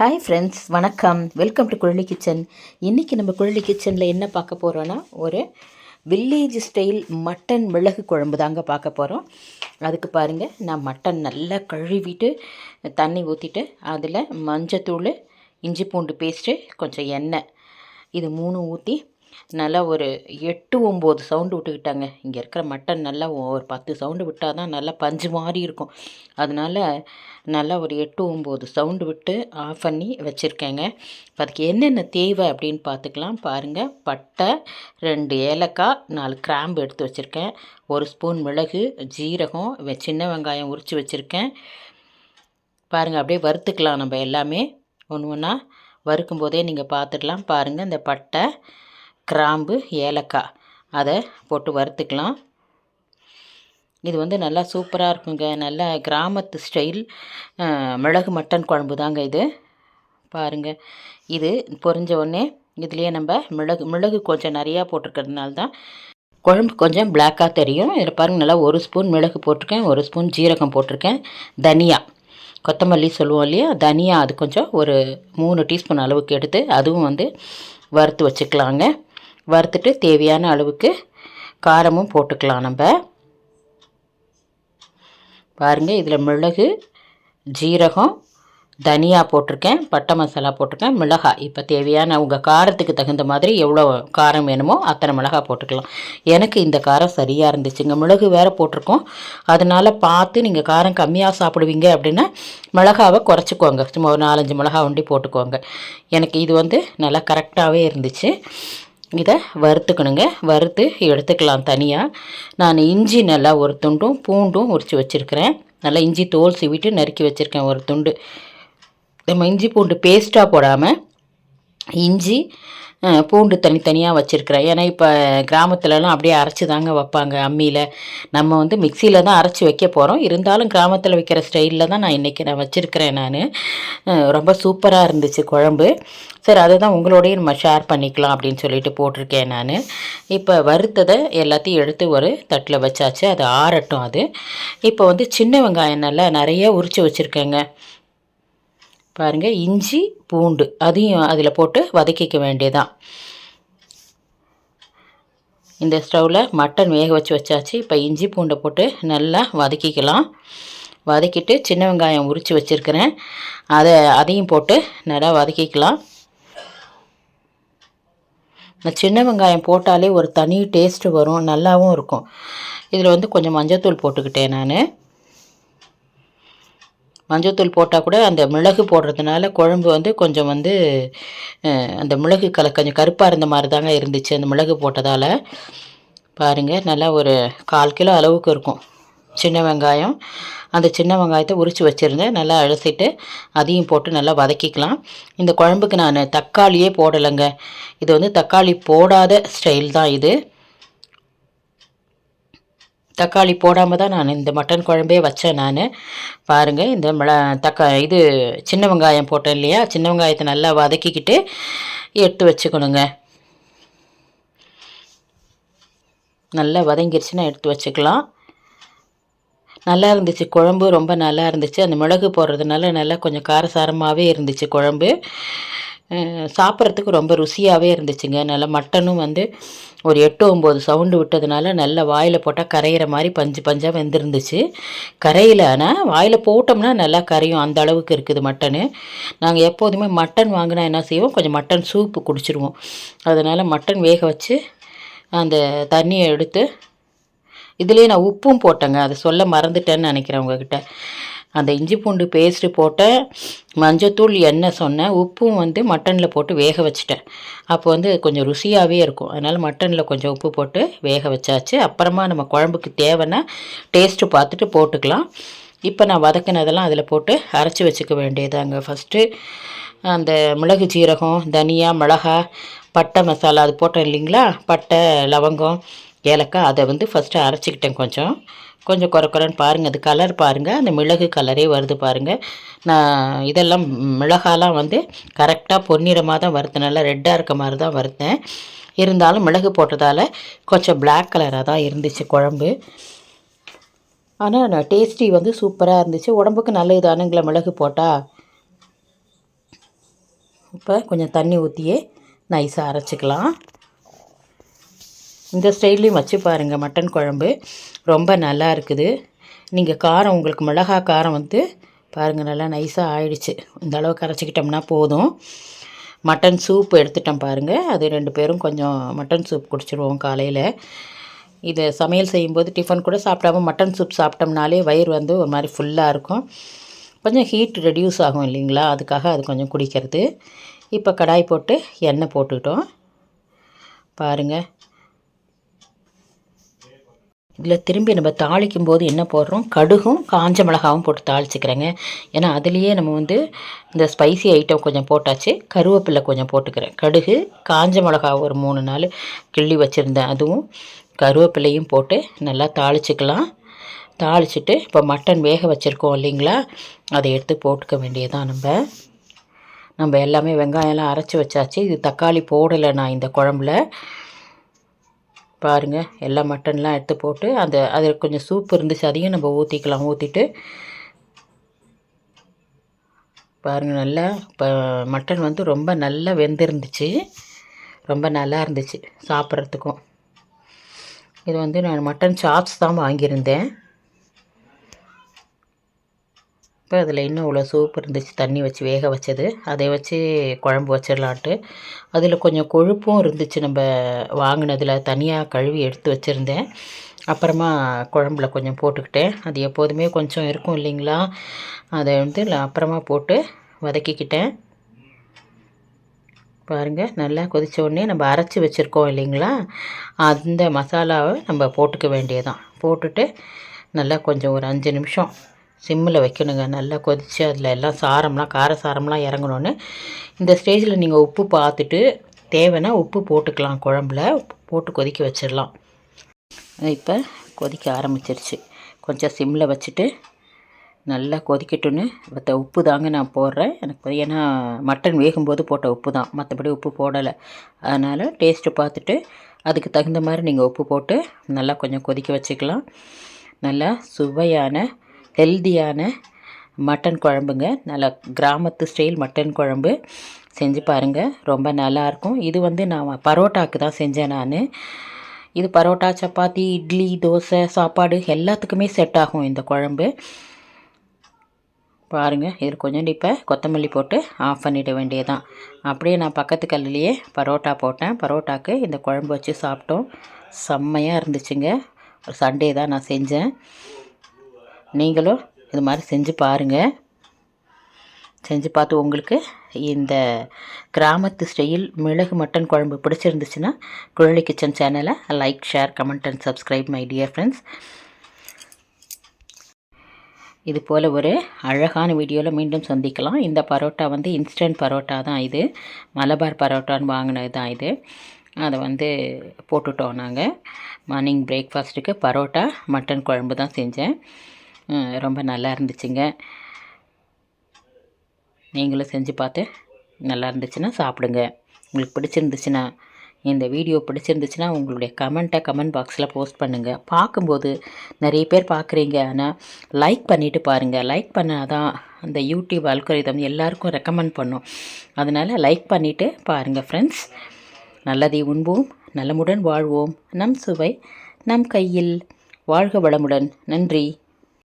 Hi friends வணக்கம். Welcome to Kuzhali kitchen இன்றைக்கி நம்ம குழலி கிச்சனில் என்ன பார்க்க போகிறோன்னா ஒரு வில்லேஜ் ஸ்டைல் மட்டன் மிளகு குழம்பு தாங்க பார்க்க போகிறோம் அதுக்கு பாருங்கள் நான் மட்டன் நல்லா கழுவிட்டு தண்ணி ஊற்றிட்டு அதில் மஞ்சத்தூள் இஞ்சி பூண்டு பேஸ்ட்டு கொஞ்சம் எண்ணெய் இது மூணு ஊற்றி நல்லா ஒரு எட்டு ஒம்பது சவுண்டு விட்டுக்கிட்டாங்க. இங்கே இருக்கிற மட்டன் நல்லா ஒரு பத்து சவுண்டு விட்டால் தான் நல்லா பஞ்சு மாதிரி இருக்கும். அதனால் நல்லா ஒரு எட்டு ஒம்பது சவுண்டு விட்டு ஆஃப் பண்ணி வச்சுருக்கேங்க. இப்போ அதுக்கு என்னென்ன தேவை அப்படின்னு பார்த்துக்கலாம். பாருங்கள் பட்டை ரெண்டு ஏலக்காய் நாலு கிராம்பு எடுத்து வச்சுருக்கேன். ஒரு ஸ்பூன் மிளகு ஜீரகம் வெ- சின்ன வெங்காயம் உரித்து வச்சுருக்கேன். பாருங்கள் அப்படியே வறுத்துக்கலாம் நம்ம எல்லாமே. ஒன்று ஒன்றா வறுக்கும் போதே நீங்கள் பார்த்துக்கலாம் பாருங்கள் இந்த பட்டை கிராம்பு ஏலக்காய். அதை போட்டு வறுத்துக்கலாம். இது வந்து நல்லா சூப்பராக இருக்குங்க. நல்லா கிராமத்து ஸ்டைல் மிளகு மட்டன் குழம்பு தாங்க இது. பாருங்கள் இது பொரிஞ்ச உடனே இதுலேயே நம்ம மிளகு மிளகு கொஞ்சம் நிறையா போட்டிருக்கிறதுனால தான் குழம்பு கொஞ்சம் பிளாக்காக தெரியும். இதில் பாருங்கள் நல்லா ஒரு ஸ்பூன் மிளகு போட்டிருக்கேன். ஒரு ஸ்பூன் ஜீரகம் போட்டிருக்கேன். தனியா. கொத்தமல்லி சொல்லுவோம் இல்லையா? தனியா அது கொஞ்சம் ஒரு மூணு டீஸ்பூன் அளவுக்கு எடுத்து அதுவும் வந்து வறுத்து வச்சுக்கலாங்க. வறுத்துட்டு தேவையான அளவுக்கு காரமும் போட்டுக்கலாம் நம்ம. பாருங்கள் இதில் மிளகு ஜீரகம் தனியா போட்டிருக்கேன் பட்டை மசாலா போட்டிருக்கேன் மிளகாய். இப்போ தேவையான உங்கள் காரத்துக்கு தகுந்த மாதிரி எவ்வளோ காரம் வேணுமோ அத்தனை மிளகாய் போட்டுக்கலாம். எனக்கு இந்த காரம் சரியாக இருந்துச்சுங்க. மிளகு வேறு போட்டிருக்கோம். அதனால் பார்த்து நீங்கள் காரம் கம்மியாக சாப்பிடுவீங்க அப்படின்னா மிளகாவை குறைச்சிக்கோங்க. சும்மா ஒரு நாலஞ்சு மிளகா ஒண்டி போட்டுக்கோங்க. எனக்கு இது வந்து நல்லா கரெக்டாகவே இருந்துச்சு. இதை வறுத்துக்கணுங்க. வறுத்து எடுத்துக்கலாம் தனியாக நான் இஞ்சி நல்லா ஒரு துண்டும் பூண்டும் உரித்து வச்சுருக்கிறேன். நல்லா இஞ்சி தோல் சீவிட்டு நறுக்கி வச்சுருக்கேன் ஒரு துண்டு. நம்ம இஞ்சி பூண்டு பேஸ்ட்டாக போடாமல் இஞ்சி பூண்டு தனித்தனியாக வச்சுருக்கிறேன். ஏன்னா இப்போ கிராமத்துலலாம் அப்படியே அரைச்சி தாங்க வைப்பாங்க அம்மியில். நம்ம வந்து மிக்சியில் தான் அரைச்சி வைக்க போகிறோம் இருந்தாலும் கிராமத்தில் வைக்கிற ஸ்டைலில் தான் நான் இன்றைக்கி நான் வச்சுருக்கிறேன் நான். ரொம்ப சூப்பராக இருந்துச்சு குழம்பு. சரி அதை தான் உங்களோடய நம்ம ஷேர் பண்ணிக்கலாம் அப்படின்னு சொல்லிட்டு போட்டிருக்கேன் நான். இப்போ வறுத்ததை எல்லாத்தையும் எடுத்து ஒரு தட்டில் வச்சாச்சு. அது ஆறட்டும் அது. இப்போ வந்து சின்ன வெங்காயம் நல்லா நிறைய உரித்து வச்சுருக்கேங்க. பாருங்கள் இஞ்சி பூண்டு அதையும் அதில் போட்டு வதக்கிக்க வேண்டியதான் இந்த ஸ்டவ்வில் மட்டன் வேக வச்சு வச்சாச்சு. இப்போ இஞ்சி பூண்டை போட்டு நல்லா வதக்கிக்கலாம். வதக்கிட்டு சின்ன வெங்காயம் உரித்து வச்சுருக்கிறேன். அதை அதையும் போட்டு நல்லா வதக்கிக்கலாம். இந்த சின்ன வெங்காயம் போட்டாலே ஒரு தனி டேஸ்ட்டு வரும். நல்லாவும் இருக்கும். இதில் வந்து கொஞ்சம் மஞ்சத்தூள் போட்டுக்கிட்டேன் நான். மஞ்சத்தூள் போட்டால் கூட அந்த மிளகு போடுறதுனால குழம்பு வந்து கொஞ்சம் வந்து அந்த மிளகு கல கொஞ்சம் கருப்பாக இருந்த மாதிரி தாங்க இருந்துச்சு அந்த மிளகு போட்டதால். பாருங்கள் நல்லா ஒரு கால் கிலோ அளவுக்கு இருக்கும். சின்ன வெங்காயம். அந்த சின்ன வெங்காயத்தை உரித்து வச்சுருந்தேன் நல்லா அலசிட்டு அதையும் போட்டு நல்லா வதக்கிக்கலாம். இந்த குழம்புக்கு நான் தக்காளியே போடலைங்க. இது வந்து தக்காளி போடாத ஸ்டைல் தான் இது. தக்காளி போடாமல் தான் நான் இந்த மட்டன் குழம்பே வச்சேன் நான். பாருங்கள் இந்த மிள தக்கா இது சின்ன வெங்காயம் போட்டேன் இல்லையா? சின்ன வெங்காயத்தை நல்லா வதக்கிக்கிட்டு எடுத்து வச்சுக்கணுங்க. நல்லா வதங்கிருச்சுன்னா எடுத்து வச்சுக்கலாம். நல்லா இருந்துச்சு குழம்பு ரொம்ப நல்லா இருந்துச்சு. அந்த மிளகு போடுறதுனால நல்லா கொஞ்சம் காரசாரமாகவே இருந்துச்சு குழம்பு. சாப்பிட்றதுக்கு ரொம்ப ருசியாகவே இருந்துச்சுங்க. நல்லா மட்டனும் வந்து ஒரு எட்டு ஒம்பது சவுண்டு விட்டதுனால நல்லா வாயில் போட்டால் கரையிற மாதிரி பஞ்சு பஞ்சாக வெந்திருந்துச்சு. கரையில் ஆனால் வாயில் போட்டோம்னா நல்லா கரையும். அந்த அளவுக்கு இருக்குது மட்டனு. நாங்கள் எப்போதுமே மட்டன் வாங்கினா என்ன செய்வோம்? கொஞ்சம் மட்டன் சூப்பு குடிச்சிருவோம். அதனால் மட்டன் வேக வச்சு அந்த தண்ணியை எடுத்து இதுலேயே நான் உப்பும் போட்டேங்க. அதை சொல்ல மறந்துட்டேன்னு நினைக்கிறேன் உங்ககிட்ட. அந்த இஞ்சி பூண்டு பேஸ்ட்டு போட்ட மஞ்சத்தூள் எண்ணெய் சொன்னேன் உப்பும் வந்து மட்டனில் போட்டு வேக வச்சுட்டேன். அப்போ வந்து கொஞ்சம் ருசியாகவே இருக்கும். அதனால் மட்டனில் கொஞ்சம் உப்பு போட்டு வேக வச்சாச்சு. அப்புறமா நம்ம குழம்புக்கு தேவைன்னா டேஸ்ட்டு பார்த்துட்டு போட்டுக்கலாம். இப்போ நான் வதக்கினதெல்லாம் அதில் போட்டு அரைச்சி வச்சுக்க வேண்டியதாங்க ஃபஸ்ட்டு அந்த மிளகு ஜீரகம் தனியா மிளகா பட்டை மசாலா அது போட்டேன் இல்லைங்களா? பட்டை லவங்கம் ஏலக்காய் அதை வந்து ஃபஸ்ட்டு அரைச்சிக்கிட்டேன் கொஞ்சம். கொஞ்சம் குறை குறைன்னு பாருங்கள் அது கலர் பாருங்கள் அந்த மிளகு கலரே வருது பாருங்கள் நான் இதெல்லாம் மிளகாலாம் வந்து கரெக்டாக பொன்னிறமாக தான் வறுத்தேன் நல்லா ரெட்டாக இருக்க மாதிரி தான் வறுத்தேன். இருந்தாலும் மிளகு போட்டதால் கொஞ்சம் பிளாக் கலராக தான் இருந்துச்சு குழம்பு. ஆனால் டேஸ்டி வந்து சூப்பராக இருந்துச்சு. உடம்புக்கு நல்லது தானுங்களா மிளகு போட்டால் இப்போ கொஞ்சம் தண்ணி ஊற்றியே நைஸாக அரைச்சிக்கலாம். இந்த ஸ்டைல்லையும் வச்சு பாருங்கள் மட்டன் குழம்பு. ரொம்ப நல்லா இருக்குது. நீங்கள் காரம் உங்களுக்கு மிளகா காரம் வந்து பாருங்கள் நல்லா நைஸாக ஆயிடுச்சு. இந்த அளவுக்கு அரைச்சிக்கிட்டோம்னா போதும். மட்டன் சூப் எடுத்துட்டோம் பாருங்கள் அது ரெண்டு பேரும் கொஞ்சம் மட்டன் சூப் குடிச்சிடுவோம் காலையில். இதை சமையல் செய்யும்போது டிஃபன் கூட சாப்பிடாம மட்டன் சூப் சாப்பிட்டோம்னாலே வயிறு வந்து ஒரு மாதிரி ஃபுல்லாக இருக்கும். கொஞ்சம் ஹீட் ரெடியூஸ் ஆகும் இல்லைங்களா? அதுக்காக அது கொஞ்சம் குடிக்கிறது. இப்போ கடாய் போட்டு எண்ணெய் போட்டுக்கிட்டோம் பாருங்கள் இதில் திரும்பி நம்ம தாளிக்கும் போது என்ன போடுறோம்? கடுகும் காஞ்ச மிளகாவும் போட்டு தாளிச்சிக்கிறேங்க. ஏன்னா அதுலேயே நம்ம வந்து இந்த ஸ்பைசி ஐட்டம் கொஞ்சம் போட்டாச்சு. கருவேப்பிலை கொஞ்சம் போட்டுக்கிறேன். கடுகு காஞ்ச மிளகா ஒரு மூணு நாள் கிள்ளி வச்சுருந்தேன். அதுவும் கருவேப்பிலையும் போட்டு நல்லா தாளிச்சிக்கலாம். தாளிச்சிட்டு இப்போ மட்டன் வேக வச்சுருக்கோம் இல்லைங்களா? அதை எடுத்து போட்டுக்க வேண்டியதான் நம்ம. நம்ம எல்லாமே வெங்காயம்லாம் அரைச்சி வச்சாச்சு. இது தக்காளி போடலை நான் இந்த குழம்புல. பாருங்கள் எல்லா மட்டன்லாம் எடுத்து போட்டு அந்த அதில் கொஞ்சம் சூப் இருந்துச்சு அதையும் நம்ம ஊற்றிக்கலாம் ஊற்றிட்டு பாருங்கள் நல்லா இப்போ மட்டன் வந்து ரொம்ப நல்லா வெந்திருந்துச்சு. ரொம்ப நல்லா இருந்துச்சு சாப்பிட்றதுக்கும். இது வந்து நான் மட்டன் சாப்ஸ் தான் வாங்கியிருந்தேன். இப்போ அதில் இன்னும் இவ்வளோ சூப் இருந்துச்சு தண்ணி வச்சு வேக வச்சது. அதை வச்சு குழம்பு வச்சிடலான்ட்டு. அதில் கொஞ்சம் கொழுப்பும் இருந்துச்சு நம்ம வாங்கினதில் தனியாக கழுவி எடுத்து வச்சுருந்தேன். அப்புறமா குழம்புல கொஞ்சம் போட்டுக்கிட்டேன். அது எப்போதுமே கொஞ்சம் இருக்கும் இல்லைங்களா? அதை வந்து அப்புறமா போட்டு வதக்கிக்கிட்டேன். பாருங்கள் நல்லா கொதித்த உடனே நம்ம அரைச்சி வச்சுருக்கோம் இல்லைங்களா? அந்த மசாலாவை நம்ம போட்டுக்க வேண்டியதான் போட்டுட்டு நல்லா கொஞ்சம் ஒரு அஞ்சு நிமிஷம் சிம்மில் வைக்கணுங்க. நல்லா கொதித்து அதில் எல்லாம் சாரம்லாம் கார சாரம்லாம் இறங்கணுன்னு இந்த ஸ்டேஜில் நீங்கள் உப்பு பார்த்துட்டு தேவைன்னா உப்பு போட்டுக்கலாம் குழம்புல. போட்டு கொதிக்க வச்சிடலாம். இப்போ கொதிக்க ஆரம்பிச்சிருச்சு. கொஞ்சம் சிம்மில் வச்சுட்டு நல்லா கொதிக்கட்டுன்னு மற்ற உப்பு தாங்க நான் போடுறேன். எனக்கு ஏன்னா மட்டன் வேகும்போது போட்ட உப்பு தான். மற்றபடி உப்பு போடலை. அதனால் டேஸ்ட்டு பார்த்துட்டு அதுக்கு தகுந்த மாதிரி நீங்கள் உப்பு போட்டு நல்லா கொஞ்சம் கொதிக்க வச்சுக்கலாம். நல்லா சுவையான ஹெல்தியான மட்டன் குழம்புங்க. நல்லா கிராமத்து ஸ்டைல் மட்டன் குழம்பு. செஞ்சு பாருங்கள் ரொம்ப நல்லாயிருக்கும் இது வந்து நான் பரோட்டாக்கு தான் செஞ்சேன் நான். இது பரோட்டா சப்பாத்தி இட்லி தோசை சாப்பாடு எல்லாத்துக்குமே செட் ஆகும் இந்த குழம்பு. பாருங்கள் இது கொஞ்சம் இப்போ கொத்தமல்லி போட்டு ஆஃப் பண்ணிட வேண்டியதான் அப்படியே நான் பக்கத்து கல்லுலேயே பரோட்டா போட்டேன். பரோட்டாக்கு இந்த குழம்பு வச்சு சாப்பிட்டோம். செம்மையாக இருந்துச்சுங்க. சண்டே தான் நான் செஞ்சேன். நீங்களும் இது மாதிரி செஞ்சு பாருங்கள் செஞ்சு பார்த்து உங்களுக்கு இந்த கிராமத்து ஸ்டைல் மிளகு மட்டன் குழம்பு பிடிச்சிருந்துச்சுன்னா குழலி கிச்சன் சேனலை like share comment and subscribe my dear friends இது போல் ஒரு அழகான வீடியோவில் மீண்டும் சந்திக்கலாம். இந்த பரோட்டா வந்து இன்ஸ்டன்ட் பரோட்டா தான் இது. மலபார் பரோட்டான்னு வாங்கினது தான் இது. அதை வந்து போட்டுட்டோம் நாங்கள் மார்னிங் பிரேக்ஃபாஸ்ட்டுக்கு பரோட்டா மட்டன் குழம்பு தான் செஞ்சேன். ரொம்ப நல்லா இருந்துச்சுங்க. நீங்களும் செஞ்சு பார்த்து நல்லா இருந்துச்சுன்னா சாப்பிடுங்க. உங்களுக்கு பிடிச்சிருந்துச்சுன்னா இந்த வீடியோ பிடிச்சிருந்துச்சுன்னா உங்களுடைய கமெண்ட்டை கமெண்ட் பாக்ஸில் போஸ்ட் பண்ணுங்கள் பார்க்கும்போது நிறைய பேர் பார்க்குறீங்க. ஆனால் லைக் பண்ணிவிட்டு பாருங்கள் லைக் பண்ணால் தான் அந்த யூடியூப் அல்கரிதம் எல்லாருக்கும் ரெக்கமெண்ட் பண்ணும். அதனால் லைக் பண்ணிவிட்டு பாருங்கள் ஃப்ரெண்ட்ஸ் நல்லதை உண்போம் நலமுடன் வாழ்வோம். நம் சுவை நம் கையில். வாழ்க வளமுடன். நன்றி.